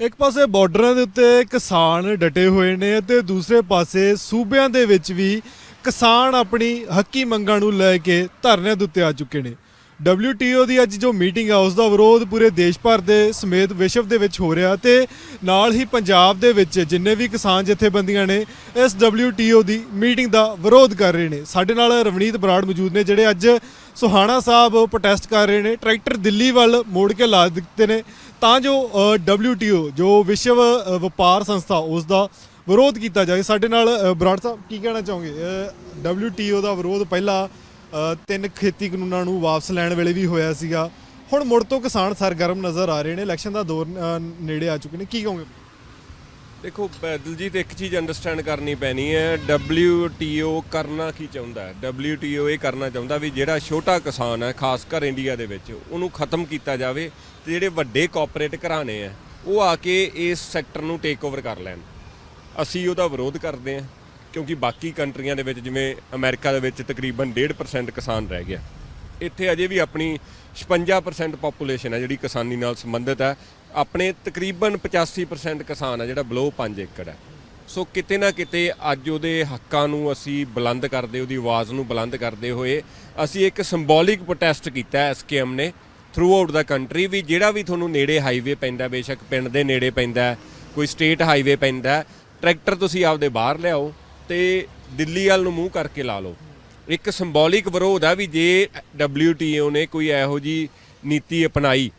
ਇੱਕ ਪਾਸੇ ਬਾਰਡਰਾਂ ਦੇ ਉੱਤੇ ਕਿਸਾਨ ਡਟੇ ਹੋਏ ਨੇ ਤੇ ਦੂਸਰੇ ਪਾਸੇ ਸੂਬਿਆਂ ਦੇ ਵਿੱਚ ਵੀ ਕਿਸਾਨ ਆਪਣੀ ਹੱਕੀ ਮੰਗਾਂ ਨੂੰ ਲੈ ਕੇ ਧਰਨਿਆਂ ਦੇ ਉੱਤੇ ਆ ਚੁੱਕੇ ਨੇ। WTO ਦੀ ਅੱਜ ਜੋ ਮੀਟਿੰਗ ਆ, ਉਸ ਦਾ ਵਿਰੋਧ ਪੂਰੇ ਦੇਸ਼ ਭਰ ਦੇ ਸਮੇਤ ਵਿਸ਼ਵ ਦੇ ਵਿੱਚ ਹੋ ਰਿਹਾ ਤੇ ਨਾਲ ਹੀ ਪੰਜਾਬ ਦੇ ਵਿੱਚ ਜਿੰਨੇ ਵੀ ਕਿਸਾਨ ਜਥੇਬੰਦੀਆਂ ਨੇ, ਇਸ WTO ਦੀ ਮੀਟਿੰਗ ਦਾ ਵਿਰੋਧ ਕਰ ਰਹੇ ਨੇ। ਸਾਡੇ ਨਾਲ ਰਵਨੀਤ ਬਰਾੜ ਮੌਜੂਦ ਨੇ, ਜਿਹੜੇ ਅੱਜ ਸੁਹਾਣਾ ਸਾਹਿਬ ਪ੍ਰੋਟੈਸਟ ਕਰ ਰਹੇ ਨੇ। ਟਰੈਕਟਰ ਦਿੱਲੀ ਵੱਲ ਮੋੜ ਕੇ ਲਾ ਦਿੱਤੇ ਨੇ। ਤਾਂ ਜੋ ਅ, WTO ਜੋ ਵਿਸ਼ਵ ਵਪਾਰ ਸੰਸਥਾ ਉਸ ਦਾ ਵਿਰੋਧ ਕੀਤਾ ਜਾਏ ਸਾਡੇ ਨਾਲ ਬਰਾੜ ਸਾਹਿਬ ਕੀ ਕਹਿਣਾ ਚਾਹੋਗੇ? ਅ, WTO ਦਾ ਵਿਰੋਧ ਪਹਿਲਾਂ ਤਿੰਨ ਖੇਤੀ ਕਾਨੂੰਨਾਂ ਨੂੰ ਵਾਪਸ ਲੈਣ ਵੇਲੇ ਵੀ ਹੋਇਆ ਸੀਗਾ। ਹੁਣ ਮੁੜ ਤੋਂ ਕਿਸਾਨ ਸਰਗਰਮ ਨਜ਼ਰ ਆ ਰਹੇ ਨੇ। ਇਲੈਕਸ਼ਨ ਦਾ ਦੌਰ ਨੇੜੇ ਆ ਚੁੱਕੇ ਨੇ। ਕੀ ਕਹੋਗੇ? ਦੇਖੋ, ਬ- ਦਿਲਜੀਤ, ਇੱਕ ਚੀਜ਼ ਅੰਡਰਸਟੈਂਡ ਕਰਨੀ ਪੈਣੀ ਹੈ। WTO ਕਰਨਾ ਕੀ ਚਾਹੁੰਦਾ ਹੈ? WTO ਇਹ ਕਰਨਾ ਚਾਹੁੰਦਾ ਵੀ ਜਿਹੜਾ ਛੋਟਾ ਕਿਸਾਨ ਹੈ, ਖਾਸ ਕਰ ਇੰਡੀਆ ਦੇ ਵਿੱਚ, ਉਹਨੂੰ ਖਤਮ ਕੀਤਾ ਜਾਵੇ ਤੇ ਜਿਹੜੇ ਵੱਡੇ ਕਾਰਪੋਰੇਟ ਘਰਾਣੇ ਆ ਉਹ ਆ ਕੇ ਇਸ ਸੈਕਟਰ ਨੂੰ ਟੇਕ ਓਵਰ ਕਰ ਲੈਣ। ਅਸੀਂ ਉਹਦਾ ਵਿਰੋਧ ਕਰਦੇ ਹਾਂ, ਕਿਉਂਕਿ ਬਾਕੀ ਕੰਟਰੀਆਂ ਦੇ ਵਿੱਚ, ਜਿਵੇਂ ਅਮਰੀਕਾ ਦੇ ਵਿੱਚ ਤਕਰੀਬਨ 1.5% ਕਿਸਾਨ ਰਹਿ ਗਿਆ। ਇੱਥੇ ਅਜੇ ਵੀ ਆਪਣੀ 56% ਪਾਪੂਲੇਸ਼ਨ ਹੈ, ਜਿਹੜੀ ਕਿਸਾਨੀ ਨਾਲ ਸੰਬੰਧਿਤ ਹੈ। ਆਪਣੇ ਤਕਰੀਬਨ 85% ਕਿਸਾਨ ਆ ਜਿਹੜਾ ਬਲੋ 5 ਏਕੜ ਹੈ ਸੋ ਕਿਤੇ ਨਾ ਕਿਤੇ ਅੱਜ ਉਹਦੇ ਹੱਕਾਂ ਨੂੰ ਅਸੀਂ ਬੁਲੰਦ ਕਰਦੇ, ਉਹਦੀ ਆਵਾਜ਼ ਨੂੰ ਬੁਲੰਦ ਕਰਦੇ ਹੋਏ ਅਸੀਂ ਇੱਕ ਸਿੰਬੋਲਿਕ ਪ੍ਰੋਟੈਸਟ ਕੀਤਾ ਹੈ ਐਸਕੇਐਮ ਨੇ ਥਰੂ ਆਊਟ ਦਾ ਕੰਟਰੀ ਵੀ ਜਿਹੜਾ ਵੀ ਤੁਹਾਨੂੰ ਨੇੜੇ ਹਾਈਵੇ ਪੈਂਦਾ, ਬੇਸ਼ੱਕ ਪਿੰਡ ਦੇ ਨੇੜੇ ਪੈਂਦਾ, ਕੋਈ ਸਟੇਟ ਹਾਈਵੇ ਪੈਂਦਾ ਟਰੈਕਟਰ ਤੁਸੀਂ ਆਪਦੇ ਬਾਹਰ ਲਿਆਓ ਤੇ ਦਿੱਲੀ ਵੱਲ ਨੂੰ ਮੂੰਹ ਕਰਕੇ ਲਾ ਲਓ। ਇੱਕ ਸਿੰਬੋਲਿਕ ਵਿਰੋਧ ਆ ਵੀ ਜੇ WTO ਨੇ ਕੋਈ ਇਹੋ ਜੀ ਨੀਤੀ ਅਪਣਾਈ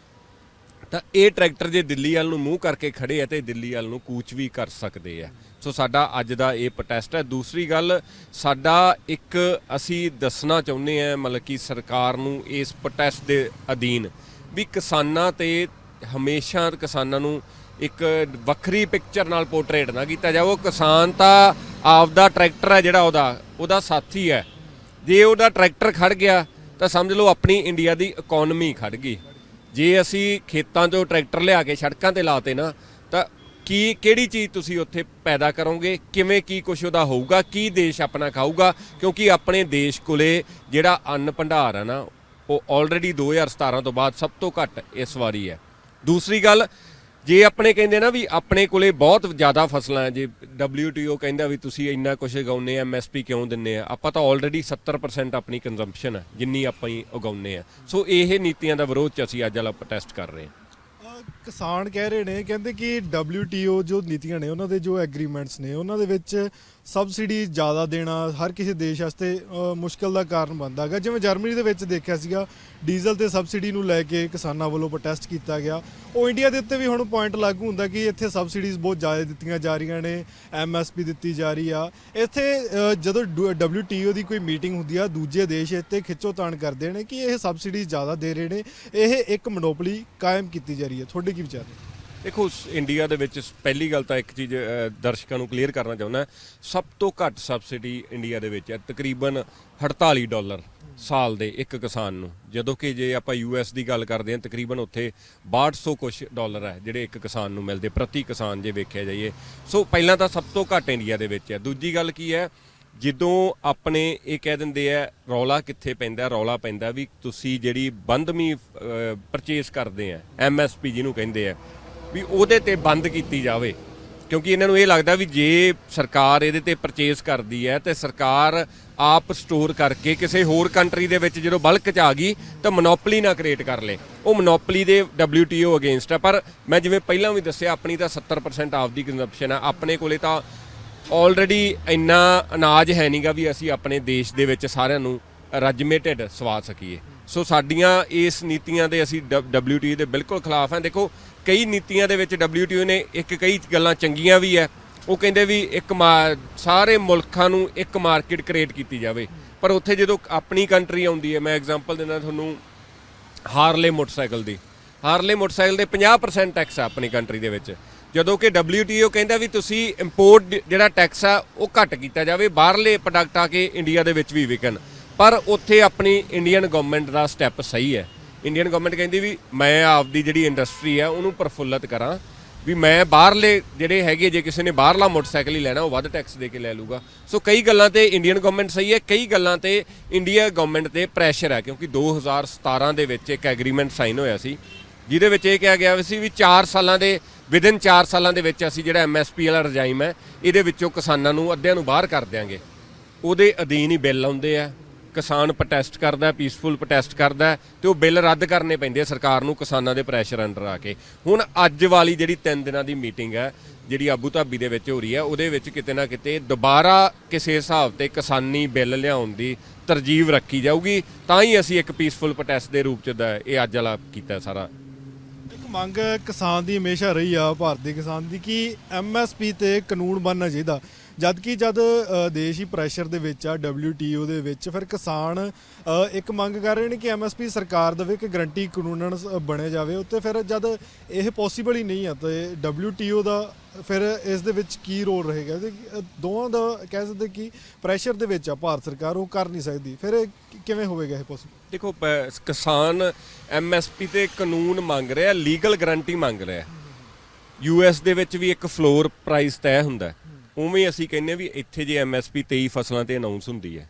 ਤਾਂ ਇਹ ਟਰੈਕਟਰ ਜੇ ਦਿੱਲੀ ਵੱਲ ਨੂੰ ਮੂੰਹ ਕਰਕੇ ਖੜੇ ਆ ਤੇ ਦਿੱਲੀ ਵੱਲ ਨੂੰ ਕੂਚ ਵੀ ਕਰ ਸਕਦੇ ਆ। ਸੋ ਸਾਡਾ ਅੱਜ ਦਾ ਇਹ ਪ੍ਰੋਟੈਸਟ ਹੈ। ਦੂਸਰੀ ਗੱਲ, ਸਾਡਾ ਇੱਕ ਅਸੀਂ ਦੱਸਣਾ ਚਾਹੁੰਦੇ ਆ, ਮਤਲਬ ਕਿ ਸਰਕਾਰ ਨੂੰ ਇਸ ਪ੍ਰੋਟੈਸਟ ਦੇ ਅਧੀਨ ਵੀ ਕਿਸਾਨਾਂ ਤੇ ਹਮੇਸ਼ਾ ਕਿਸਾਨਾਂ ਨੂੰ ਇੱਕ ਵੱਖਰੀ ਪਿਕਚਰ ਨਾਲ ਪੋਰਟਰੇਟ ਨਾ ਕੀਤਾ ਜਾਵੇ। ਉਹ ਕਿਸਾਨ ਤਾਂ ਆਪਦਾ ਟਰੈਕਟਰ ਹੈ ਜਿਹੜਾ ਉਹਦਾ ਉਹਦਾ ਸਾਥੀ ਹੈ। ਜੇ ਉਹਦਾ ਟਰੈਕਟਰ ਖੜ ਗਿਆ, ਤਾਂ ਸਮਝ ਲਓ ਆਪਣੀ ਇੰਡੀਆ ਦੀ ਇਕਨੋਮੀ ਖੜ ਗਈ। ਜੇ ਅਸੀਂ ਖੇਤਾਂ 'ਚੋਂ ਟਰੈਕਟਰ ਲਿਆ ਕੇ ਸੜਕਾਂ ਤੇ ਲਾਤੇ ਨਾ, ਤਾਂ ਕੀ, ਕਿਹੜੀ ਚੀਜ਼ ਤੁਸੀਂ ਉੱਥੇ ਪੈਦਾ ਕਰੋਗੇ? ਕਿਵੇਂ, ਕੀ ਕੁਛ ਉਹਦਾ ਹੋਊਗਾ? ਕੀ ਦੇਸ਼ ਆਪਣਾ ਖਾਊਗਾ? ਕਿਉਂਕਿ ਆਪਣੇ ਦੇਸ਼ ਕੋਲੇ ਜਿਹੜਾ ਅੰਨ ਭੰਡਾਰ ਹੈ ਨਾ, ਉਹ ਆਲਰੇਡੀ 2017 ਤੋਂ ਬਾਅਦ ਸਭ ਤੋਂ ਘੱਟ ਇਸ ਵਾਰੀ ਹੈ। ਦੂਸਰੀ ਗੱਲ ਜੇ ਆਪਣੇ ਕਹਿੰਦੇ ਨਾ ਵੀ ਆਪਣੇ ਕੋਲੇ ਬਹੁਤ ਜ਼ਿਆਦਾ ਫਸਲਾਂ ਹੈ, ਜੇ WTO ਕਹਿੰਦਾ ਵੀ ਤੁਸੀਂ ਇੰਨਾ ਕੁਝ ਉਗਾਉਂਦੇ ਆ ਐਮਐਸਪੀ ਕਿਉਂ ਦਿੰਨੇ ਆ? ਆਪਾਂ ਤਾਂ ਆਲਰੇਡੀ 70% ਆਪਣੀ ਕੰਜ਼ੰਪਸ਼ਨ ਹੈ, ਜਿੰਨੀ ਆਪਾਂ ਹੀ ਉਗਾਉਂਦੇ ਆ। ਸੋ ਇਹ ਨੀਤੀਆਂ ਦਾ ਵਿਰੋਧ ਚ ਅਸੀਂ ਅੱਜ ਵਾਲਾ ਪ੍ਰੋਟੈਸਟ ਕਰ ਰਹੇ ਹਾਂ। ਕਿਸਾਨ ਕਹਿ ਰਹੇ ਨੇ ਕਹਿੰਦੇ ਕਿ WTO ਜੋ ਨੀਤੀਆਂ ਨੇ ਉਹਨਾਂ ਦੇ ਜੋ ਐਗਰੀਮੈਂਟਸ ਨੇ ਉਹਨਾਂ ਦੇ ਵਿੱਚ ਸਬਸਿਡੀ ਜ਼ਿਆਦਾ ਦੇਣਾ ਹਰ ਕਿਸੇ ਦੇਸ਼ ਵਾਸਤੇ ਅ, ਮੁਸ਼ਕਲ ਦਾ ਕਾਰਨ ਬਣਦਾ ਹੈਗਾ। ਜਿਵੇਂ ਜਰਮਨੀ ਦੇ ਵਿੱਚ ਦੇਖਿਆ ਸੀਗਾ ਡੀਜ਼ਲ ਤੇ ਸਬਸਿਡੀ ਨੂੰ ਲੈ ਕੇ ਕਿਸਾਨਾਂ ਵੱਲੋਂ ਪ੍ਰੋਟੈਸਟ ਕੀਤਾ ਗਿਆ। ਉਹ ਇੰਡੀਆ ਦੇ ਉੱਤੇ ਵੀ ਹੁਣ ਪੁਆਇੰਟ ਲਾਗੂ ਹੁੰਦਾ ਕਿ ਇੱਥੇ ਸਬਸਿਡੀਜ਼ ਬਹੁਤ ਜ਼ਿਆਦਾ ਦਿੱਤੀਆਂ ਜਾ ਰਹੀਆਂ ਨੇ ਐਮਐਸਪੀ ਦਿੱਤੀ ਜਾ ਰਹੀ ਆ। ਇੱਥੇ ਅ, ਜਦੋਂ WTO ਦੀ ਕੋਈ ਮੀਟਿੰਗ ਹੁੰਦੀ ਆ ਦੂਜੇ ਦੇਸ਼ ਇੱਥੇ ਖਿੱਚੋਤਾਣ ਕਰਦੇ ਨੇ ਕਿ ਇਹ ਸਬਸਿਡੀਜ਼ ਜ਼ਿਆਦਾ ਦੇ ਰਹੇ ਨੇ ਇਹ ਇੱਕ ਮੋਨੋਪੋਲੀ ਕਾਇਮ ਕੀਤੀ ਜਾ ਰਹੀ ਹੈ। ਤੁਹਾਡੀ ਕੀ ਵਿਚਾਰ ਨੇ? ਦੇਖੋ ਸ- ਇੰਡੀਆ ਦੇ ਵਿੱਚ ਸ- ਪਹਿਲੀ ਗੱਲ ਤਾਂ ਇੱਕ ਚੀਜ਼ ਅ, ਦਰਸ਼ਕਾਂ ਨੂੰ ਕਲੀਅਰ ਕਰਨਾ ਚਾਹੁੰਦਾ ਸਭ ਤੋਂ ਘੱਟ ਸਬਸਿਡੀ ਇੰਡੀਆ ਦੇ ਵਿੱਚ ਹੈ। ਤਕਰੀਬਨ 48 ਡਾਲਰ ਸਾਲ ਦੇ ਇੱਕ ਕਿਸਾਨ ਨੂੰ। ਜਦੋਂ ਕਿ ਜੇ ਆਪਾਂ ਯੂਐਸ ਦੀ ਗੱਲ ਕਰਦੇ ਹਾਂ ਤਕਰੀਬਨ ਉੱਥੇ 6200 ਕੁਛ ਡਾਲਰ ਹੈ ਜਿਹੜੇ ਇੱਕ ਕਿਸਾਨ ਨੂੰ ਮਿਲਦੇ ਪ੍ਰਤੀ ਕਿਸਾਨ ਜੇ ਵੇਖਿਆ ਜਾਈਏ। ਸੋ ਪਹਿਲਾਂ ਤਾਂ ਸਭ ਤੋਂ ਘੱਟ ਇੰਡੀਆ ਦੇ ਵਿੱਚ ਹੈ। ਦੂਜੀ ਗੱਲ ਕੀ ਹੈ ਜਦੋਂ ਆਪਣੇ ਇਹ ਕਹਿ ਦਿੰਦੇ ਆ, ਰੌਲਾ ਕਿੱਥੇ ਪੈਂਦਾ, ਰੌਲਾ ਪੈਂਦਾ ਵੀ ਤੁਸੀਂ ਜਿਹੜੀ ਬੰਦਮੀ ਪਰਚੇਸ ਕਰਦੇ ਆ ਐਮਐਸਪੀ ਜਿਹਨੂੰ ਕਹਿੰਦੇ ਆ, ਵੀ ਉਹਦੇ ਤੇ ਬੰਦ ਕੀਤੀ ਜਾਵੇ। ਕਿਉਂਕਿ ਇਹਨਾਂ ਨੂੰ ਇਹ ਲੱਗਦਾ ਵੀ ਜੇ ਸਰਕਾਰ ਇਹਦੇ ਤੇ ਪਰਚੇਸ ਕਰਦੀ ਹੈ, ਤੇ ਸਰਕਾਰ ਆਪ ਸਟੋਰ ਕਰਕੇ ਕਿਸੇ ਹੋਰ ਕੰਟਰੀ ਦੇ ਵਿੱਚ ਜਦੋਂ ਬਲਕ ਚ ਆ ਗਈ, ਤਾਂ ਮੋਨੋਪੋਲੀ ਨਾ ਕ੍ਰੀਏਟ ਕਰ ਲੇ। ਉਹ ਮੋਨੋਪੋਲੀ ਦੇ WTO ਅਗੇਂਸਟ ਹੈ ਪਰ ਮੈਂ ਜਿਵੇਂ ਪਹਿਲਾਂ ਵੀ ਦੱਸਿਆ, ਆਪਣੀ ਤਾਂ 70% ਆਫ ਦੀ ਕੰਜ਼ੰਪਸ਼ਨ ਹੈ ਆਪਣੇ ਕੋਲੇ ਤਾਂ ਆਲਰੇਡੀ ਇੰਨਾ ਅਨਾਜ ਹੈ ਨਹੀਂਗਾ ਵੀ ਅਸੀਂ ਆਪਣੇ ਦੇਸ਼ ਦੇ ਵਿੱਚ ਸਾਰਿਆਂ ਨੂੰ ਰਜਮੇਟਡ ਸਵਾ ਸਕੀਏ। ਸੋ ਸਾਡੀਆਂ ਇਸ ਨੀਤੀਆਂ ਦੇ ਅਸੀਂ WTO ਦੇ ਬਿਲਕੁਲ ਖਿਲਾਫ ਹਾਂ। ਦੇਖੋ, ਕਈ ਨੀਤੀਆਂ ਦੇ ਵਿੱਚ WTO ਨੇ ਇੱਕ ਕਈ ਗੱਲਾਂ ਚੰਗੀਆਂ ਵੀ ਹੈ। ਉਹ ਕਹਿੰਦੇ ਵੀ ਇੱਕ ਮਾ- ਸਾਰੇ ਮੁਲਕਾਂ ਨੂੰ ਇੱਕ ਮਾਰਕੀਟ ਕ੍ਰੀਏਟ ਕੀਤੀ ਜਾਵੇ। ਪਰ ਉੱਥੇ ਜਦੋਂ ਆਪਣੀ ਕੰਟਰੀ ਆਉਂਦੀ ਹੈ, ਮੈਂ ਐਗਜ਼ਾਮਪਲ ਦਿੰਦਾ ਤੁਹਾਨੂੰ ਹਾਰਲੇ ਮੋਟਰਸਾਈਕਲ ਦੀ। ਹਾਰਲੇ ਮੋਟਰਸਾਈਕਲ ਦੇ 50% ਟੈਕਸ ਆ ਆਪਣੀ ਕੰਟਰੀ ਦੇ ਵਿੱਚ। ਜਦੋਂ ਕਿ WTO ਕਹਿੰਦਾ ਵੀ ਤੁਸੀਂ ਇੰਪੋਰਟ ਜਿਹੜਾ ਟੈਕਸ ਆ, ਉਹ ਘੱਟ ਕੀਤਾ ਜਾਵੇ, ਬਾਹਰਲੇ ਪ੍ਰੋਡਕਟ ਆ ਕੇ ਇੰਡੀਆ ਦੇ ਵਿੱਚ ਵੀ ਵਿਕਣ। ਪਰ ਉੱਥੇ ਆਪਣੀ ਇੰਡੀਅਨ ਗਵਰਨਮੈਂਟ ਦਾ ਸਟੈਪ ਸਹੀ ਹੈ। ਇੰਡੀਅਨ ਗਵਰਨਮੈਂਟ ਕਹਿੰਦੀ ਵੀ ਮੈਂ ਆਪਦੀ ਜਿਹੜੀ ਇੰਡਸਟਰੀ ਹੈ ਉਹਨੂੰ ਪ੍ਰਫੁੱਲਤ ਕਰਾਂ। ਵੀ ਮੈਂ ਬਾਹਰਲੇ ਜਿਹੜੇ ਹੈਗੇ, ਜੇ ਕਿਸੇ ਨੇ ਬਾਹਰਲਾ ਮੋਟਰਸਾਈਕਲ ਹੀ ਲੈਣਾ, ਉਹ ਵੱਧ ਟੈਕਸ ਦੇ ਕੇ ਲੈ ਲੂਗਾ। ਸੋ ਕਈ ਗੱਲਾਂ ਤੇ ਇੰਡੀਅਨ ਗਵਰਨਮੈਂਟ ਸਹੀ ਹੈ, ਕਈ ਗੱਲਾਂ ਤੇ ਇੰਡੀਆ ਗਵਰਨਮੈਂਟ ਤੇ ਪ੍ਰੈਸ਼ਰ ਹੈ ਕਿਉਂਕਿ 2017 ਦੇ ਵਿੱਚ ਇੱਕ ਐਗਰੀਮੈਂਟ ਸਾਈਨ ਹੋਇਆ ਸੀ, ਜਿਹਦੇ ਵਿੱਚ ਇਹ ਕਿਹਾ ਗਿਆ ਸੀ ਵੀ 4 ਸਾਲਾਂ ਦੇ ਵਿਦਿਨ 4 ਸਾਲਾਂ ਦੇ ਵਿੱਚ ਅਸੀਂ ਜਿਹੜਾ ਐਮਐਸਪੀ ਵਾਲਾ ਰਜਾਈਮ ਹੈ, ਇਹਦੇ ਵਿੱਚੋਂ ਕਿਸਾਨਾਂ ਨੂੰ ਅੱਧਿਆਂ ਨੂੰ ਬਾਹਰ ਕਰ ਦਿਆਂਗੇ। ਉਹਦੇ ਅਧੀਨ ਹੀ ਬਿੱਲ ਆਉਂਦੇ ਆ। ਕਿਸਾਨ ਪ੍ਰੋਟੈਸਟ ਕਰਦਾ ਪੀਸਫੁਲ ਪ੍ਰੋਟੈਸਟ ਕਰਦਾ ਹੈ ਤੇ ਉਹ ਬਿੱਲ ਰੱਦ ਕਰਨੇ ਪੈਂਦੇ ਆ ਸਰਕਾਰ ਨੂੰ ਕਿਸਾਨਾਂ ਦੇ ਪ੍ਰੈਸ਼ਰ ਅੰਡਰ ਆ ਕੇ। ਹੁਣ ਅੱਜ ਵਾਲੀ ਜਿਹੜੀ 3 ਦਿਨਾਂ ਦੀ ਮੀਟਿੰਗ ਹੈ, ਜਿਹੜੀ ਆਬੂ ਧਾਬੀ ਦੇ ਵਿੱਚ ਹੋ ਰਹੀ ਹੈ, ਉਹਦੇ ਵਿੱਚ ਕਿਤੇ ਨਾ ਕਿਤੇ ਦੁਬਾਰਾ ਕਿਸੇ ਹਿਸਾਬ ਤੇ ਕਿਸਾਨੀ ਬਿੱਲ ਲਿਆਉਣ ਦੀ ਤਰਜੀਹ ਰੱਖੀ ਜਾਊਗੀ। ਤਾਂ ਹੀ ਅਸੀਂ ਇੱਕ ਪੀਸਫੁਲ ਪ੍ਰੋਟੈਸਟ ਦੇ ਰੂਪ ਚ ਦਾ ਇਹ ਅੱਜ ਵਾਲਾ ਕੀਤਾ ਸਾਰਾ ਮੰਗ ਕਿਸਾਨ ਦੀ ਹਮੇਸ਼ਾ ਰਹੀ ਆ, ਭਾਰਤੀ ਕਿਸਾਨ ਦੀ, ਕਿ ਐਮਐਸਪੀ ਤੇ ਕਾਨੂੰਨ ਬਣਨਾ ਚਾਹੀਦਾ। ਜਦ ਕਿ ਜਦ ਦੇਸ਼ ਹੀ ਪ੍ਰੈਸ਼ਰ ਦੇ ਵਿੱਚ ਆ WTO ਦੇ ਵਿੱਚ ਫਿਰ ਕਿਸਾਨ ਇੱਕ ਮੰਗ ਕਰ ਰਹੇ ਨੇ ਕਿ ਐਮਐਸਪੀ ਸਰਕਾਰ ਦੇਵੇ ਕਿ ਗਰੰਟੀ ਕਾਨੂੰਨਨ ਸ- ਬਣਿਆ ਜਾਵੇ। ਉੱਤੇ ਫਿਰ ਜਦ ਇਹ ਪੋਸੀਬਲ ਹੀ ਨਹੀਂ ਆ ਤੇ WTO ਦਾ ਫਿਰ ਇਸ ਦੇ ਵਿੱਚ ਕੀ ਰੋਲ ਰਹੇਗਾ? ਤੇ ਦੋਵਾਂ ਦਾ ਕਹਿ ਸਕਦੇ ਕਿ ਪ੍ਰੈਸ਼ਰ ਦੇ ਵਿੱਚ ਆ ਭਾਰਤ ਸਰਕਾਰ ਉਹ ਕਰ ਨਹੀਂ ਸਕਦੀ। ਫਿਰ ਕਿਵੇਂ ਹੋਵੇਗਾ ਇਹ ਪੋਸੀਬਲ ਦੇਖੋ ਕਿਸਾਨ ਐਮਐਸਪੀ ਤੇ ਕਾਨੂੰਨ ਮੰਗ ਰਿਹਾ ਲੀਗਲ ਗਾਰੰਟੀ ਮੰਗ ਰਿਹਾ। ਯੂਐਸ ਦੇ ਵਿੱਚ ਵੀ ਇੱਕ ਫਲੋਰ ਪ੍ਰਾਈਸ ਤੈਅ ਹੁੰਦਾ। ਹੈ। ਉਵੇਂ ਅਸੀਂ ਕਹਿੰਨੇ ਵੀ ਇੱਥੇ ਜੇ ਐਮਐਸਪੀ 23 ਫਸਲਾਂ ਤੇ ਅਨਾਉਂਸ ਹੁੰਦੀ ਹੈ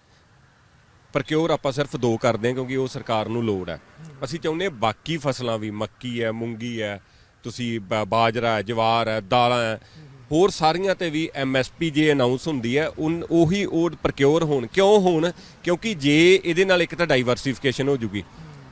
ਪ੍ਰਕਿਉਰ ਆਪਾਂ ਸਿਰਫ ਦੋ ਕਰਦੇ ਹਾਂ ਕਿਉਂਕਿ ਉਹ ਸਰਕਾਰ ਨੂੰ ਲੋੜ ਹੈ। ਅਸੀਂ ਚਾਹੁੰਦੇ ਹਾਂ ਬਾਕੀ ਫਸਲਾਂ ਵੀ, ਮੱਕੀ ਹੈ, ਮੂੰਗੀ ਹੈ, ਤੁਸੀਂ ਬਾਜਰਾ ਹੈ, ਜਵਾਰ ਹੈ, ਦਾਲਾਂ ਹੈ, ਹੋਰ ਸਾਰੀਆਂ ਤੇ ਵੀ ਐਮਐਸਪੀ ਜੇ ਅਨਾਉਂਸ ਹੁੰਦੀ ਹੈ, ਉਨ, ਉਹੀ ਉਹ ਪ੍ਰਕਿਓਰ ਹੋਣ। ਕਿਉਂ ਹੋਣ? ਕਿਉਂਕਿ ਜੇ ਇਹਦੇ ਨਾਲ ਇੱਕ ਤਾਂ ਡਾਈਵਰਸਿਫਿਕੇਸ਼ਨ ਹੋ ਜੂਗੀ।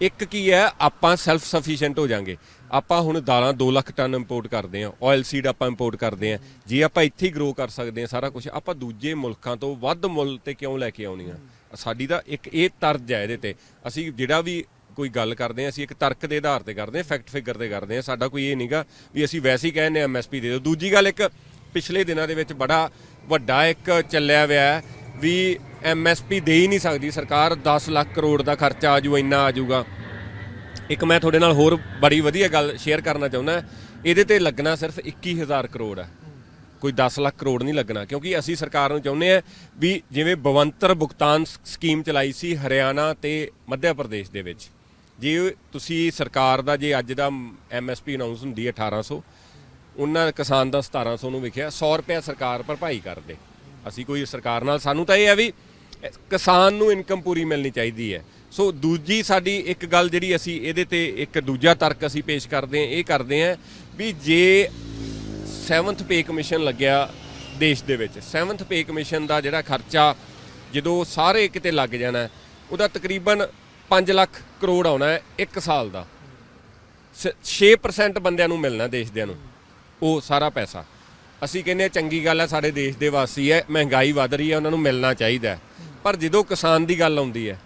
ਇੱਕ ਕੀ ਹੈ, ਆਪਾਂ ਸੈਲਫ ਸਫੀਸ਼ੀਐਂਟ ਹੋ ਜਾਾਂਗੇ। ਆਪਾਂ ਹੁਣ ਦਾਲਾਂ 2 ਲੱਖ ਟਨ ਇੰਪੋਰਟ ਕਰਦੇ ਹਾਂ ਆਇਲ ਸੀਡ ਆਪਾਂ ਇੰਪੋਰਟ ਕਰਦੇ ਹਾਂ। ਜੇ ਆਪਾਂ ਇੱਥੇ ਹੀ ਗਰੋ ਕਰ ਸਕਦੇ ਹਾਂ ਸਾਰਾ ਕੁਝ ਆਪਾਂ ਦੂਜੇ ਮੁਲਕਾਂ ਤੋਂ ਵੱਧ ਮੁੱਲ ਤੇ ਕਿਉਂ ਲੈ ਕੇ ਆਉਣੀ ਆ? ਸਾਡੀ ਦਾ ਇੱਕ ਇਹ ਤਰਜ ਹੈ ਇਹਦੇ ਤੇ। ਅਸੀਂ ਜਿਹੜਾ ਵੀ ਕੋਈ ਗੱਲ ਕਰਦੇ ਹਾਂ, ਅਸੀਂ ਇੱਕ ਤਰਕ ਦੇ ਆਧਾਰ ਤੇ ਕਰਦੇ ਹਾਂ ਫੈਕਟ ਫਿਗਰ ਤੇ ਕਰਦੇ ਹਾਂ। ਸਾਡਾ ਕੋਈ ਇਹ ਨਹੀਂਗਾ ਵੀ ਅਸੀਂ ਵੈਸੇ ਹੀ ਕਹਿੰਦੇ ਐਮਐਸਪੀ ਦੇ ਦਿਓ। ਦੂਜੀ ਗੱਲ ਇੱਕ, ਪਿਛਲੇ ਦਿਨਾਂ ਦੇ ਵਿੱਚ ਬੜਾ ਵੱਡਾ ਇੱਕ ਚੱਲਿਆ ਹੋਇਆ ਹੈ ਵੀ ਐਮਐਸਪੀ ਦੇ ਹੀ ਨਹੀਂ ਸਕਦੀ। ਸਰਕਾਰ 10 ਲੱਖ ਕਰੋੜ ਦਾ ਖਰਚਾ ਆਜੂ ਇੰਨਾ ਆਜੂਗਾ ਇੱਕ ਮੈਂ ਤੁਹਾਡੇ ਨਾਲ ਹੋਰ ਬੜੀ ਵਧੀਆ ਗੱਲ ਸ਼ੇਅਰ ਕਰਨਾ ਚਾਹੁੰਦਾ। ਇਹਦੇ ਤੇ ਲੱਗਣਾ ਸਿਰਫ 21000 ਕਰੋੜ ਹੈ। ਕੋਈ 10 ਲੱਖ ਕਰੋੜ ਨਹੀਂ ਲੱਗਣਾ, ਕਿਉਂਕਿ ਅਸੀਂ ਸਰਕਾਰ ਨੂੰ ਚਾਹੁੰਦੇ ਆ ਵੀ ਜਿਵੇਂ ਬਵੰਤਰ ਭੁਗਤਾਨ ਸਕੀਮ ਚਲਾਈ ਸੀ ਹਰਿਆਣਾ ਤੇ ਮੱਧ ਪ੍ਰਦੇਸ਼ ਦੇ ਵਿੱਚ। ਜੇ ਤੁਸੀਂ ਸਰਕਾਰ ਦਾ, ਜੇ ਅੱਜ ਦਾ ਐਮਐਸਪੀ ਅਨਾਉਂਸ ਹੁੰਦੀ ਹੈ 1800 ਉਹਨਾਂ ਕਿਸਾਨ ਦਾ 1700 ਨੂੰ ਵਿਖਿਆ 100 ਰੁਪਏ ਸਰਕਾਰ ਭਰਪਾਈ ਕਰਦੇ। ਅਸੀਂ ਕੋਈ ਸਰਕਾਰ ਨਾਲ, ਸਾਨੂੰ ਤਾਂ ਇਹ ਹੈ ਵੀ ਕਿਸਾਨ ਨੂੰ ਇਨਕਮ ਪੂਰੀ ਮਿਲਣੀ ਚਾਹੀਦੀ ਹੈ। ਸੋ ਦੂਜੀ ਸਾਡੀ ਇੱਕ ਗੱਲ ਜਿਹੜੀ ਅਸੀਂ ਇਹਦੇ ਤੇ ਇੱਕ ਦੂਜਾ ਤਰਕ ਅਸੀਂ ਪੇਸ਼ ਕਰਦੇ ਹਾਂ, ਇਹ ਕਰਦੇ ਹਾਂ ਵੀ ਜੇ 7th ਪੇ ਕਮਿਸ਼ਨ ਲੱਗਿਆ ਦੇਸ਼ ਦੇ ਵਿੱਚ 7th ਪੇ ਕਮਿਸ਼ਨ ਦਾ ਜਿਹੜਾ ਖਰਚਾ ਜਦੋਂ ਸਾਰੇ ਕਿਤੇ ਲੱਗ ਜਾਣਾ, ਉਹਦਾ ਤਕਰੀਬਨ 5 ਲੱਖ ਕਰੋੜ ਆਉਣਾ ਹੈ ਇੱਕ ਸਾਲ ਦਾ। ਸ- 6% ਬੰਦਿਆਂ ਨੂੰ ਮਿਲਣਾ ਦੇਸ਼ ਦਿਆਂ ਨੂੰ, ਉਹ ਸਾਰਾ ਪੈਸਾ। ਅਸੀਂ ਕਹਿੰਦੇ ਹਾਂ, ਚੰਗੀ ਗੱਲ ਹੈ ਸਾਡੇ ਦੇਸ਼ ਦੇ ਵਾਸੀ ਹੈ, ਮਹਿੰਗਾਈ ਵਧ ਰਹੀ ਹੈ, ਉਹਨਾਂ ਨੂੰ ਮਿਲਣਾ ਚਾਹੀਦਾ ਹੈ। ਪਰ ਜਦੋਂ ਕਿਸਾਨ ਦੀ ਗੱਲ ਆਉਂਦੀ ਹੈ,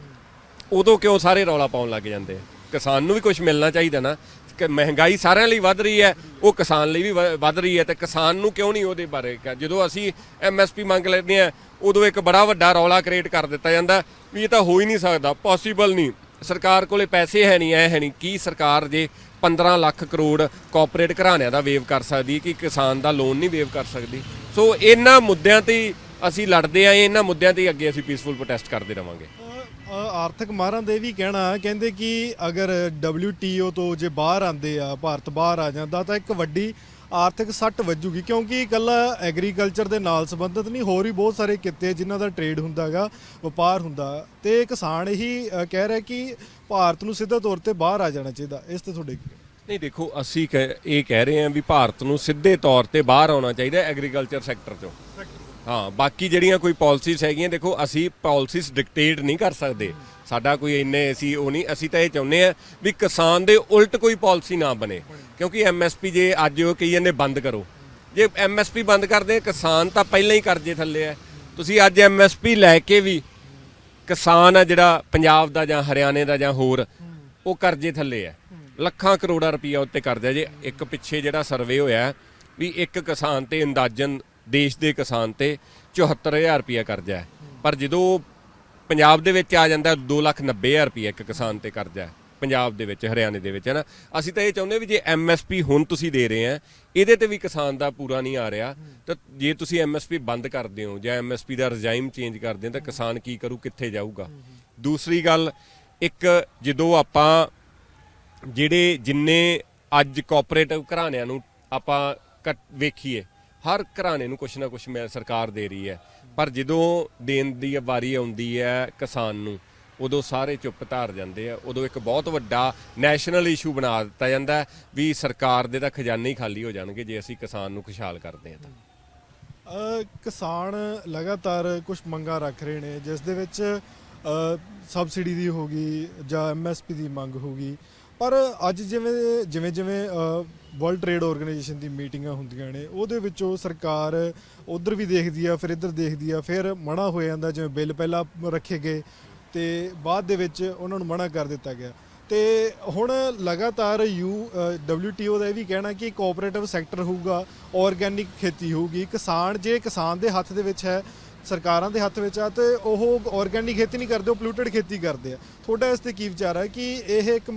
ਉਦੋਂ ਕਿਉਂ ਸਾਰੇ ਰੌਲਾ ਪਾਉਣ ਲੱਗ ਜਾਂਦੇ ਆ? ਕਿਸਾਨ ਨੂੰ ਵੀ ਕੁਝ ਮਿਲਣਾ ਚਾਹੀਦਾ ਨਾ। ਕਿ ਮਹਿੰਗਾਈ ਸਾਰਿਆਂ ਲਈ ਵੱਧ ਰਹੀ ਹੈ, ਉਹ ਕਿਸਾਨ ਲਈ ਵੀ ਵ- ਵੱਧ ਰਹੀ ਹੈ, ਤੇ ਕਿਸਾਨ ਨੂੰ ਕਿਉਂ ਨਹੀਂ ਉਹਦੇ ਬਾਰੇ ਕ- ਜਦੋਂ ਅਸੀਂ ਐਮਐਸਪੀ ਮੰਗ ਲੈਂਦੇ ਆ ਉਦੋਂ ਇੱਕ ਬੜਾ ਵੱਡਾ ਰੌਲਾ ਕ੍ਰੀਏਟ ਕਰ ਦਿੱਤਾ ਜਾਂਦਾ। ਵੀ ਇਹ ਤਾਂ ਹੋ ਹੀ ਨਹੀਂ ਸਕਦਾ, ਪੋਸੀਬਲ ਨਹੀਂ। ਸਰਕਾਰ ਕੋਲੇ ਪੈਸੇ ਹੈ ਨਹੀਂ ਐ ਹੈ ਨਹੀਂ। ਕੀ ਸਰਕਾਰ ਜੇ 15 ਲੱਖ ਕਰੋੜ ਕਾਰਪੋਰੇਟ ਘਰਾਣਿਆਂ ਦਾ ਵੇਵ ਕਰ ਸਕਦੀ, ਕਿ ਕਿਸਾਨ ਦਾ ਲੋਨ ਨਹੀਂ ਵੇਵ ਕਰ ਸਕਦੀ। ਸੋ ਇਹਨਾਂ ਮੁੱਦਿਆਂ ਤੇ ਹੀ ਅਸੀਂ ਲੜਦੇ ਆ, ਇਹਨਾਂ ਮੁੱਦਿਆਂ ਤੇ ਹੀ ਅੱਗੇ ਅਸੀਂ ਪੀਸਫੁਲ ਪ੍ਰੋਟੈਸਟ ਕਰਦੇ ਰਵਾਂਗੇ। ਆਰਥਿਕ ਮਾਹਰਾਂ ਦੇ ਵੀ ਕਹਿਣਾ, ਕਹਿੰਦੇ ਕਿ ਅਗਰ WTO ਤੋਂ ਜੇ ਬਾਹਰ ਆਂਦੇ ਆ, ਭਾਰਤ ਬਾਹਰ ਆ ਜਾਂਦਾ, ਤਾਂ ਇੱਕ ਵੱਡੀ ਆਰਥਿਕ ਸੱਟ ਵੱਜੂਗੀ, ਕਿਉਂਕਿ ਇਕੱਲਾ ਐਗਰੀਕਲਚਰ ਦੇ ਨਾਲ ਸੰਬੰਧਿਤ ਨਹੀਂ, ਹੋਰ ਹੀ ਬਹੁਤ ਸਾਰੇ ਕਿੱਤੇ ਜਿਨ੍ਹਾਂ ਦਾ ਟ੍ਰੇਡ ਹੁੰਦਾਗਾ, ਵਪਾਰ ਹੁੰਦਾ। ਤੇ ਕਿਸਾਨ ਇਹੀ ਕਹਿ ਰਿਹਾ ਕਿ ਭਾਰਤ ਨੂੰ ਸਿੱਧੇ ਤੌਰ ਤੇ ਬਾਹਰ ਆ ਜਾਣਾ ਚਾਹੀਦਾ। ਇਸ ਤੇ ਤੁਹਾਡੇ ਕੀ ਨਹੀਂ, ਦੇਖੋ, ਅਸੀਂ ਕਹਿ- ਇਹ ਕਹਿ ਰਹੇ ਹਾਂ ਵੀ ਭਾਰਤ ਨੂੰ ਸਿੱਧੇ ਤੌਰ ਤੇ ਬਾਹਰ ਆਉਣਾ ਚਾਹੀਦਾ ਐਗਰੀਕਲਚਰ ਸੈਕਟਰ ਚੋਂ। ਹਾਂ, ਬਾਕੀ ਜਿਹੜੀਆਂ ਕੋਈ ਪਾਲਿਸੀਜ਼ ਹੈਗੀਆਂ, ਦੇਖੋ, ਅਸੀਂ ਪਾਲਿਸੀਜ਼ ਡਿਕਟੇਟ ਨਹੀਂ ਕਰ ਸਕਦੇ। ਸਾਡਾ ਕੋਈ ਇੰਨੇ ਅਸੀਂ ਉਹ ਨਹੀਂ, ਅਸੀਂ ਤਾਂ ਇਹ ਚਾਹੁੰਦੇ ਆ ਵੀ ਕਿਸਾਨ ਦੇ ਉਲਟ ਕੋਈ ਪਾਲਿਸੀ ਨਾ ਬਣੇ। ਕਿਉਂਕਿ ਐਮਐਸਪੀ ਜੇ ਅੱਜ ਉਹ ਕਹੀ ਜਾਂਦੇ, ਬੰਦ ਕਰੋ। ਜੇ ਐਮਐਸਪੀ ਬੰਦ ਕਰਦੇ, ਕਿਸਾਨ ਤਾਂ ਪਹਿਲਾਂ ਹੀ ਕਰਜ਼ੇ ਥੱਲੇ ਆ। ਤੁਸੀਂ ਅੱਜ ਐਮਐਸਪੀ ਲੈ ਕੇ ਵੀ ਕਿਸਾਨ ਆ ਜਿਹੜਾ ਪੰਜਾਬ ਦਾ ਜਾਂ ਹਰਿਆਣੇ ਦਾ ਜਾਂ ਹੋਰ, ਉਹ ਕਰਜ਼ੇ ਥੱਲੇ ਆ। ਲੱਖਾਂ ਕਰੋੜਾਂ ਰੁਪਈਆ ਉੱਤੇ ਕਰਜ਼ਾ ਜੇ ਇੱਕ ਪਿੱਛੇ ਜਿਹੜਾ ਸਰਵੇ ਹੋਇਆ ਵੀ ਇੱਕ ਕਿਸਾਨ ਤੇ ਅੰਦਾਜ਼ਨ ਦੇਸ਼ ਦੇ ਕਿਸਾਨ ਤੇ 74000 ਰੁਪਈਆ ਕਰਜ਼ਾ ਹੈ। ਪਰ ਜਦੋਂ ਪੰਜਾਬ ਦੇ ਵਿੱਚ ਆ ਜਾਂਦਾ 290000 ਰੁਪਈਆ ਇੱਕ ਕਿਸਾਨ ਤੇ ਕਰਜ਼ਾ ਹੈ, ਪੰਜਾਬ ਦੇ ਵਿੱਚ, ਹਰਿਆਣੇ ਦੇ ਵਿੱਚ, ਹੈ ਨਾ? ਅਸੀਂ ਤਾਂ ਇਹ ਚਾਹੁੰਦੇ ਵੀ ਜੇ ਐਮਐਸਪੀ ਹੁਣ ਤੁਸੀਂ ਦੇ ਰਹੇ ਆ, ਇਹਦੇ ਤੇ ਵੀ ਕਿਸਾਨ ਦਾ ਪੂਰਾ ਨਹੀਂ ਆ ਰਿਹਾ। ਤਾਂ ਜੇ ਤੁਸੀਂ ਐਮਐਸਪੀ ਬੰਦ ਕਰਦੇ ਹੋ ਜਾਂ ਐਮਐਸਪੀ ਦਾ ਰਜਾਈਮ ਚੇਂਜ ਕਰਦੇ ਹੋ ਤਾਂ ਕਿਸਾਨ ਕੀ ਕਰੂ, ਕਿੱਥੇ ਜਾਊਗਾ? ਦੂਸਰੀ ਗੱਲ, ਇੱਕ ਜਦੋਂ ਆਪਾਂ ਜਿਹੜੇ ਜਿੰਨੇ ਅੱਜ ਕੋਆਪਰੇਟਿਵ ਘਰਾਣਿਆਂ ਨੂੰ ਆਪਾਂ ਕੱਟ- ਵੇਖੀਏ ਹਰ ਘਰਾਣੇ ਨੂੰ ਕੁਛ ਨਾ ਕੁਛ ਮੈਂ ਸਰਕਾਰ ਦੇ ਰਹੀ ਹੈ। ਪਰ ਜਦੋਂ ਦੇਣ ਦੀ ਵਾਰੀ ਆਉਂਦੀ ਹੈ ਕਿਸਾਨ ਨੂੰ, ਉਦੋਂ ਸਾਰੇ ਚੁੱਪ ਧਾਰ ਜਾਂਦੇ ਆ। ਉਦੋਂ ਇੱਕ ਬਹੁਤ ਵੱਡਾ ਨੈਸ਼ਨਲ ਇਸ਼ੂ ਬਣਾ ਦਿੱਤਾ ਜਾਂਦਾ ਵੀ ਸਰਕਾਰ ਦੇ ਤਾਂ ਖਜ਼ਾਨੇ ਹੀ ਖਾਲੀ ਹੋ ਜਾਣਗੇ ਜੇ ਅਸੀਂ ਕਿਸਾਨ ਨੂੰ ਖੁਸ਼ਹਾਲ ਕਰਦੇ ਹਾਂ ਤਾਂ। ਕਿਸਾਨ ਲਗਾਤਾਰ ਕੁਝ ਮੰਗਾਂ ਰੱਖ ਰਹੇ ਨੇ, ਜਿਸ ਦੇ ਵਿੱਚ ਸਬਸਿਡੀ ਦੀ ਹੋਗੀ ਜਾਂ ਐਮਐਸਪੀ ਦੀ ਮੰਗ ਹੋਗੀ ਪਰ ਅੱਜ ਜਿਵੇਂ ਜਿਵੇਂ ਜਿਵੇਂ ਵਰਲਡ ਟ੍ਰੇਡ ਆਰਗੇਨਾਈਜੇਸ਼ਨ ਦੀ ਮੀਟਿੰਗਾਂ ਹੁੰਦੀਆਂ ਨੇ, ਉਹਦੇ ਵਿੱਚੋਂ ਸਰਕਾਰ ਉਧਰ ਵੀ ਦੇਖਦੀ ਆ, ਫਿਰ ਇੱਧਰ ਦੇਖਦੀ ਆ, ਫਿਰ ਮਨਾ ਹੋ ਜਾਂਦਾ, ਜਿਵੇਂ ਬਿੱਲ ਪਹਿਲਾਂ ਰੱਖੇ ਗਏ ਤੇ ਬਾਅਦ ਦੇ ਵਿੱਚ ਉਹਨਾਂ ਨੂੰ ਮਨਾ ਕਰ ਦਿੱਤਾ ਗਿਆ। ਤੇ ਹੁਣ ਲਗਾਤਾਰ ਯੂ WTO ਦਾ ਇਹ ਵੀ ਕਹਿਣਾ ਕਿ ਕੋਆਪਰੇਟਿਵ ਸੈਕਟਰ ਹੋਊਗਾ ਆਰਗੈਨਿਕ ਖੇਤੀ ਹੋਊਗੀ, ਕਿਸਾਨ, ਜੇ ਕਿਸਾਨ ਦੇ ਹੱਥ ਦੇ ਵਿੱਚ ਹੈ ਸਰਕਾਰਾਂ ਦੇ ਹੱਥ ਵਿੱਚ ਆ ਤੇ ਉਹ ਆਰਗੈਨਿਕ ਖੇਤੀ ਨਹੀਂ ਕਰਦੇ ਉਹ ਪੋਲੂਟਡ ਖੇਤੀ ਕਰਦੇ ਆ। ਤੁਹਾਡਾ ਇਸ ਤੇ ਕੀ ਵਿਚਾਰ ਹੈ ਕਿ ਇਹ ਇੱਕ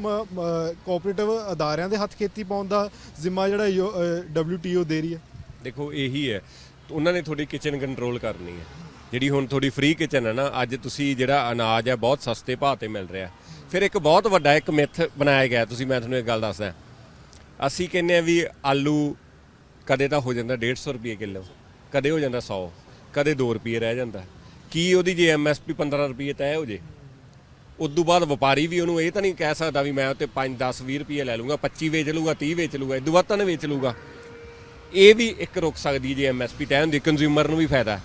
ਕੋਆਪਰੇਟਿਵ ਅਦਾਰਿਆਂ ਦੇ ਹੱਥ ਖੇਤੀ ਪਾਉਣ ਦਾ ਜ਼ਿੰਮਾ ਜਿਹੜਾ ਯੂ- ਅ, WTO ਦੇ ਰਹੀ ਹੈ? ਦੇਖੋ ਇਹੀ ਹੈ। ਉਹਨਾਂ ਨੇ ਤੁਹਾਡੀ ਕਿਚਨ ਕੰਟਰੋਲ ਕਰਨੀ ਹੈ। ਜਿਹੜੀ ਹੁਣ ਤੁਹਾਡੀ ਫ੍ਰੀ ਕਿਚਨ ਹੈ ਨਾ ਅੱਜ ਤੁਸੀਂ ਜਿਹੜਾ ਅਨਾਜ ਹੈ ਬਹੁਤ ਸਸਤੇ ਭਾਅ ਤੇ ਮਿਲ ਰਿਹਾ। ਫਿਰ ਇੱਕ ਬਹੁਤ ਵੱਡਾ ਇੱਕ ਮਿੱਥ ਬਣਾਇਆ ਗਿਆ ਤੁਸੀਂ ਮੈਂ ਤੁਹਾਨੂੰ ਇੱਕ ਗੱਲ ਦੱਸਦਾ। ਅਸੀਂ ਕਹਿੰਦੇ ਆ ਵੀ ਆਲੂ ਕਦੇ ਤਾਂ ਹੋ ਜਾਂਦਾ 150 ਰੁਪਏ ਕਿਲੋ ਕਦੇ ਹੋ ਜਾਂਦਾ 100 ਕਦੇ 2 ਰੁਪਏ ਰਹਿ ਜਾਂਦਾ। ਕੀ ਉਹਦੀ ਜੇ ਐਮਐਸਪੀ 15 ਰੁਪਏ ਤੈਅ ਹੋ ਜੇ? ਉਦੋਂ ਬਾਅਦ ਵਪਾਰੀ ਵੀ ਉਹਨੂੰ ਇਹ ਤਾਂ ਨਹੀਂ ਕਹਿ ਸਕਦਾ ਵੀ ਮੈਂ ਉਹ 'ਤੇ 5 10 20 ਰੁਪਏ ਲੈ ਲੂੰਗਾ 25 ਵੇਚ ਲੂੰਗਾ 30 ਵੇਚ ਲੂੰਗਾ ਇਦੋਂ ਬਾਅਦ ਤਾਂ ਨਾ ਵੇਚ ਲੂਗਾ ਇਹ ਵੀ ਇੱਕ ਰੁਕ ਸਕਦੀ ਹੈ ਜੇ ਐਮਐਸਪੀ ਤੈਅ ਹੁੰਦੀ ਕੰਜ਼ਿਊਮਰ ਨੂੰ ਵੀ ਫਾਇਦਾ।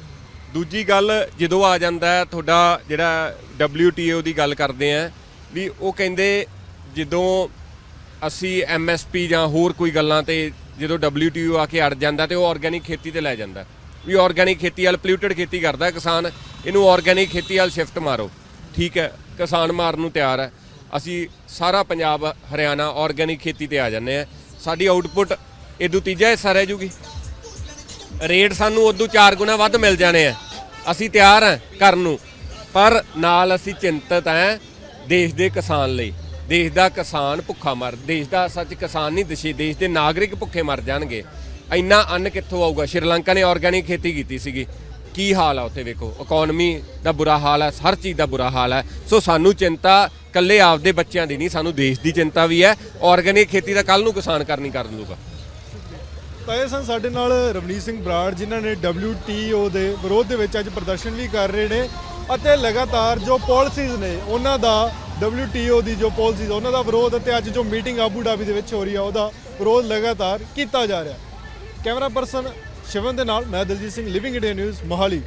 ਦੂਜੀ ਗੱਲ, ਜਦੋਂ ਆ ਜਾਂਦਾ ਤੁਹਾਡਾ ਜਿਹੜਾ WTO ਦੀ ਗੱਲ ਕਰਦੇ ਆ ਵੀ ਉਹ ਕਹਿੰਦੇ ਜਦੋਂ ਅਸੀਂ ਐਮਐਸਪੀ ਜਾਂ ਹੋਰ ਕੋਈ ਗੱਲਾਂ ਤੇ ਜਦੋਂ WTO ਆ ਕੇ ਅੜ ਜਾਂਦਾ ਤੇ ਉਹ ਆਰਗੈਨਿਕ ਖੇਤੀ ਤੇ ਲੈ ਜਾਂਦਾ। ਵੀ ਆਰਗੈਨਿਕ ਖੇਤੀ ਵਾਲ ਪੋਲਿਊਟਡ ਖੇਤੀ ਕਰਦਾ ਕਿਸਾਨ, ਇਹਨੂੰ ਆਰਗੈਨਿਕ ਖੇਤੀ ਵਾਲ ਸ਼ਿਫਟ ਮਾਰੋ। ਠੀਕ ਹੈ, ਕਿਸਾਨ ਮਾਰਨ ਨੂੰ ਤਿਆਰ ਹੈ। ਅਸੀਂ ਸਾਰਾ ਪੰਜਾਬ, ਹਰਿਆਣਾ ਆਰਗੈਨਿਕ ਖੇਤੀ ਤੇ ਆ ਜਾਂਦੇ ਆ ਸਾਡੀ ਆਊਟਪੁੱਟ ਇਦੋਂ ਤੀਜਾ ਹਿੱਸਾ ਰਹਿ ਜੂਗੀ। ਰੇਟ ਸਾਨੂੰ ਉਦੋਂ 4 ਗੁਣਾ ਵੱਧ ਮਿਲ ਜਾਣੇ ਆ। ਅਸੀਂ ਤਿਆਰ ਹਾਂ ਕਰਨ ਨੂੰ। ਪਰ ਨਾਲ ਅਸੀਂ ਚਿੰਤਤ ਹਾਂ ਦੇਸ਼ ਦੇ ਕਿਸਾਨ ਲਈ। ਦੇਸ਼ ਦਾ ਕਿਸਾਨ ਭੁੱਖਾ ਮਰ, ਦੇਸ਼ ਦਾ ਸੱਚ ਕਿਸਾਨ ਨਹੀਂ ਦਸ਼ੇ ਦੇਸ਼ ਦੇ ਨਾਗਰਿਕ ਭੁੱਖੇ ਮਰ ਜਾਣਗੇ। ਇੰਨਾ ਅੰਨ ਕਿੱਥੋਂ ਆਊਗਾ? ਸ਼੍ਰੀਲੰਕਾ ਨੇ ਆਰਗੈਨਿਕ ਖੇਤੀ ਕੀਤੀ ਸੀਗੀ। ਕੀ ਹਾਲ ਆ ਉੱਥੇ ਵੇਖੋ? ਇਕਨੋਮੀ ਦਾ ਬੁਰਾ ਹਾਲ ਹੈ ਹਰ ਚੀਜ਼ ਦਾ ਬੁਰਾ ਹਾਲ ਹੈ ਸੋ ਸਾਨੂੰ ਚਿੰਤਾ ਕੱਲੇ ਆਪਦੇ ਬੱਚਿਆਂ ਦੀ ਨਹੀਂ, ਸਾਨੂੰ ਦੇਸ਼ ਦੀ ਚਿੰਤਾ ਵੀ ਹੈ। ਆਰਗੈਨਿਕ ਖੇਤੀ ਦਾ ਕੱਲ ਨੂੰ ਕਿਸਾਨ ਕਰਨੀ ਕਰ ਲੂਗਾ। ਤਾਂ ਇਹ ਸਨ ਸਾਡੇ ਨਾਲ ਰਵਨੀਤ ਸਿੰਘ ਬਰਾੜ, ਜਿਨ੍ਹਾਂ ਨੇ WTO ਦੇ ਵਿਰੋਧ ਦੇ ਵਿੱਚ ਅੱਜ ਪ੍ਰਦਰਸ਼ਨ ਵੀ ਕਰ ਰਹੇ ਨੇ ਅਤੇ ਲਗਾਤਾਰ ਜੋ ਪਾਲਿਸੀਜ਼ ਨੇ, ਉਹਨਾਂ ਦਾ WTO ਦੀ ਜੋ ਪਾਲਿਸੀਜ਼ ਉਹਨਾਂ ਦਾ ਵਿਰੋਧ ਅਤੇ ਅੱਜ ਜੋ ਮੀਟਿੰਗ ਆਬੂ ਡਾਬੀ ਦੇ ਵਿੱਚ ਹੋ ਰਹੀ ਆ, ਉਹਦਾ ਵਿਰੋਧ ਲਗਾਤਾਰ ਕੀਤਾ ਜਾ ਰਿਹਾ। ਕੈਮਰਾ ਪਰਸਨ ਸ਼ਿਵਨ ਦੇ ਨਾਲ ਮੈਂ Daljit Singh Living India News Mohali.